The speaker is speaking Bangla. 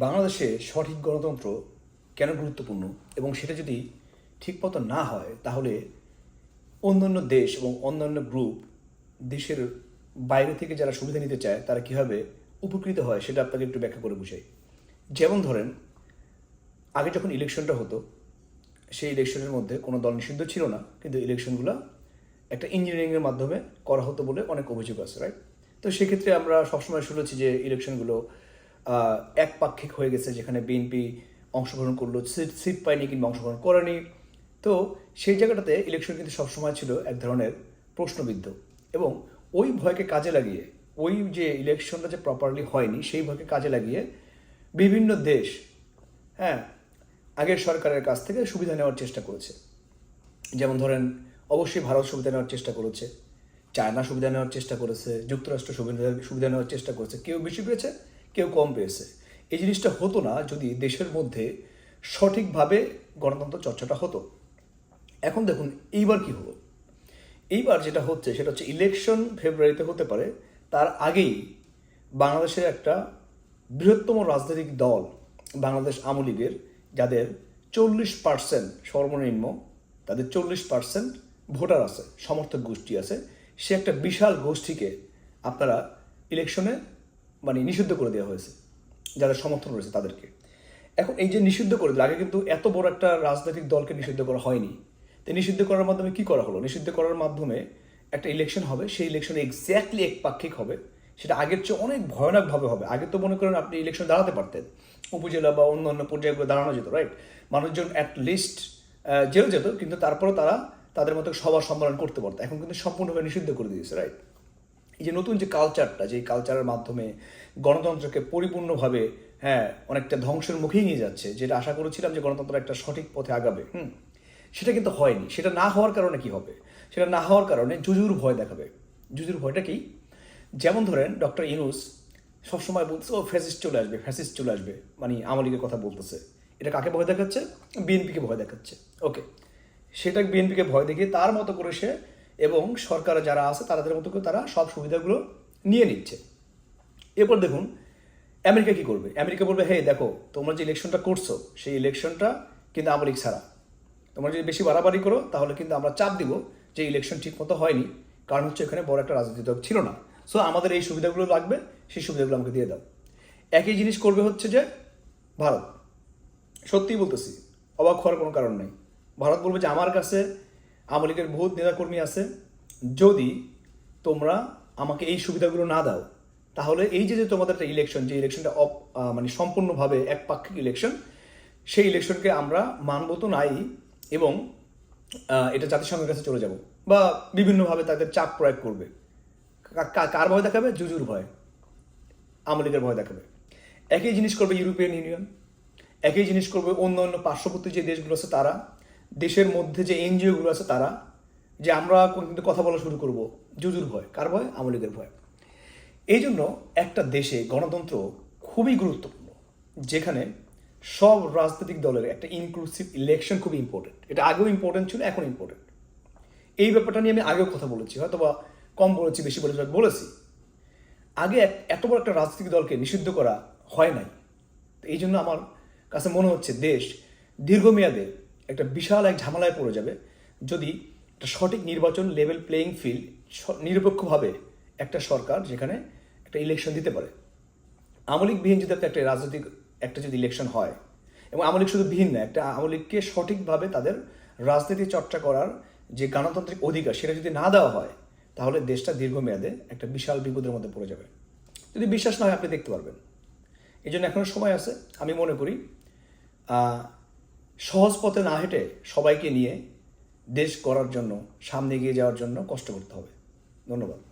বাংলাদেশে সঠিক গণতন্ত্র কেন গুরুত্বপূর্ণ এবং সেটা যদি ঠিক মতো না হয়, তাহলে অন্যান্য দেশ এবং অন্যান্য গ্রুপ দেশের বাইরে থেকে যারা সুবিধা নিতে চায়, তারা কীভাবে উপকৃত হয় সেটা আপনাকে একটু ব্যাখ্যা করে বুঝাই। যেমন ধরেন, আগে যখন ইলেকশনটা হতো, সেই ইলেকশনের মধ্যে কোনো দল নিষিদ্ধ ছিল না, কিন্তু ইলেকশনগুলো একটা ইঞ্জিনিয়ারিংয়ের মাধ্যমে করা হতো বলে অনেক অভিযোগ আছে রাইট তো সেক্ষেত্রে আমরা সবসময় শুনেছি যে ইলেকশনগুলো একপাক্ষিক হয়ে গেছে যেখানে বিএনপি অংশগ্রহণ করল সিট সিট পায়নি কিংবা অংশগ্রহণ করেনি। তো সেই জায়গাটাতে ইলেকশন কিন্তু সবসময় ছিল এক ধরনের প্রশ্নবিদ্ধ এবং ওই ভয়কে কাজে লাগিয়ে, ওই যে ইলেকশনটা যে প্রপারলি হয়নি, সেই ভয়কে কাজে লাগিয়ে বিভিন্ন দেশ হ্যাঁ আগের সরকারের কাছ থেকে সুবিধা নেওয়ার চেষ্টা করেছে। যেমন ধরেন, অবশ্যই ভারত সুবিধা নেওয়ার চেষ্টা করেছে, চায়না সুবিধা নেওয়ার চেষ্টা করেছে, যুক্তরাষ্ট্র সুবিধা সুবিধা নেওয়ার চেষ্টা করেছে, কেউ বেশি পেয়েছে কেউ কম পেয়েছে। এই জিনিসটা হতো না যদি দেশের মধ্যে সঠিকভাবে গণতন্ত্র চর্চাটা হতো। এখন দেখুন, এইবার কি হলো? এইবার যেটা হচ্ছে, সেটা হচ্ছে ইলেকশন ফেব্রুয়ারিতে হতে পারে, তার আগেই বাংলাদেশের একটা বৃহত্তম রাজনৈতিক দল, বাংলাদেশ আওয়ামী লীগের, যাদের চল্লিশ পার্সেন্ট সর্বনিম্ন, তাদের চল্লিশ পার্সেন্ট ভোটার আছে, সমর্থক গোষ্ঠী আছে, সে একটা বিশাল গোষ্ঠীকে আপনারা ইলেকশনে মানে নিষিদ্ধ করে দেওয়া হয়েছে, যাদের সমর্থন রয়েছে তাদেরকে। এখন এই যে নিষিদ্ধ করে দিল, আগে কিন্তু এত বড় একটা রাজনৈতিক দলকে নিষিদ্ধ করা হয়নি। তো নিষিদ্ধ করার মাধ্যমে কি করা হলো? নিষিদ্ধ করার মাধ্যমে একটা ইলেকশন হবে, সেই ইলেকশনে এক্স্যাক্টলি একপাক্ষিক হবে, সেটা আগের চেয়ে অনেক ভয়ানকভাবে হবে। আগে তো মনে করেন আপনি ইলেকশন দাঁড়াতে পারতেন, উপজেলা বা অন্যান্য পর্যায়গুলো দাঁড়ানো যেত রাইট মানুষজন অ্যাট লিস্ট জেল যেত, কিন্তু তারপরেও তারা তাদের মতো সভা সম্মেলন করতে পারতো। এখন কিন্তু সম্পূর্ণভাবে নিষিদ্ধ করে দিয়েছে রাইট এই যে নতুন যে কালচারটা যে কালচারের মাধ্যমে গণতন্ত্রকে পরিপূর্ণভাবে হ্যাঁ অনেকটা ধ্বংসের মুখেই নিয়ে যাচ্ছে, যেটা আশা করেছিলাম যে গণতন্ত্র একটা সঠিক পথে আগাবে, হুম, সেটা কিন্তু হয়নি। সেটা না হওয়ার কারণে কি হবে? সেটা না হওয়ার কারণে জুজুর ভয় দেখাবে। জুজুর ভয়টা কি? যেমন ধরেন ডক্টর ইনুস সবসময় বলতেছে, ও ফ্যাসিস্ট চলে আসবে ফ্যাসিস্ট চলে আসবে। মানে আওয়ামী কথা বলতেছে। এটা কাকে ভয় দেখাচ্ছে? বিএনপিকে ভয় দেখাচ্ছে। ওকে সেটা বিএনপিকে ভয় দেখিয়ে তার মতো করে সে এবং সরকার যারা আছে, তাদের মতো করে তারা সব সুবিধাগুলো নিয়ে নিচ্ছে। এরপর দেখুন, আমেরিকা কি করবে? আমেরিকা বলবে হে দেখো, তোমরা যে ইলেকশনটা করছ, সেই ইলেকশনটা কিন্তু আওয়ামী ছাড়া। তোমরা যদি বেশি বাড়াবাড়ি করো, তাহলে কিন্তু আমরা চাপ দিব যে ইলেকশন ঠিক মতো হয়নি। কারণ হচ্ছে এখানে বড় একটা রাজনৈতিক দল ছিল না। সো আমাদের এই সুবিধাগুলো লাগবে, সেই সুবিধাগুলো আমাকে দিয়ে দাও। একই জিনিস করবে হচ্ছে যে, ভারত। সত্যিই বলতেছি, অবাক হওয়ার কোনো কারণ নেই। ভারত বলবে যে, আমার কাছে আওয়ামী লীগের বহুত নেতাকর্মী আছে যদি তোমরা আমাকে এই সুবিধাগুলো না দাও, তাহলে এই যে যে তোমাদের একটা ইলেকশন যে ইলেকশনটা অপ মানে সম্পূর্ণভাবে একপাক্ষিক ইলেকশন সেই ইলেকশনকে আমরা মানব তো নাই এবং এটা জাতিসংঘের কাছে চলে যাব বা বিভিন্নভাবে তাদের চাপ প্রয়োগ করবে। কার ভয় দেখাবে? জুজুর ভয়। আওয়ামী লীগের ভয় দেখাবে। একই জিনিস করবে ইউরোপিয়ান ইউনিয়ন। একই জিনিস করবে অন্য অন্য পার্শ্ববর্তী যে দেশগুলো আছে তারা। দেশের মধ্যে যে এনজিওগুলো আছে তারা, যে আমরা কিন্তু কথা বলা শুরু করব জুজুর ভয়, কার ভয়? আওয়ামী লীগের ভয়। এই জন্য একটা দেশে গণতন্ত্র খুবই গুরুত্বপূর্ণ, যেখানে সব রাজনৈতিক দলের একটা ইনক্লুসিভ ইলেকশন খুবই ইম্পর্টেন্ট এটা আগেও ইম্পর্টেন্ট ছিল এখন ইম্পর্টেন্ট এই ব্যাপারটা নিয়ে আমি আগেও কথা বলেছি হয়তো বা কম বলেছি, বেশি বলেছি বলেছি। আগে এত বড় একটা রাজনৈতিক দলকে নিষিদ্ধ করা হয় নাই। এই জন্য আমার কাছে মনে হচ্ছে দেশ দীর্ঘমেয়াদে একটা বিশাল এক ঝামেলায় পড়ে যাবে যদি একটা সঠিক নির্বাচন লেভেল প্লেয়িং ফিল্ড নিরপেক্ষভাবে একটা সরকার যেখানে একটা ইলেকশন দিতে পারে। আমলিক বিহীন যদি একটা রাজনৈতিক একটা যদি ইলেকশন হয়, এবং আমলিক শুধু বিহীন না, একটা আমলিককে সঠিকভাবে তাদের রাজনীতি চর্চা করার যে গণতান্ত্রিক অধিকার সেটা যদি না দেওয়া হয়, তাহলে দেশটা দীর্ঘমেয়াদে একটা বিশাল বিপদের মধ্যে পড়ে যাবে। যদি বিশ্বাস না হয়, আপনি দেখতে পারবেন। এই জন্য এখনও সময় আছে। আমি মনে করি সহজ পথে না হেঁটে সবাইকে নিয়ে দেশ করার জন্য, সামনে এগিয়ে যাওয়ার জন্য কষ্ট করতে হবে। ধন্যবাদ।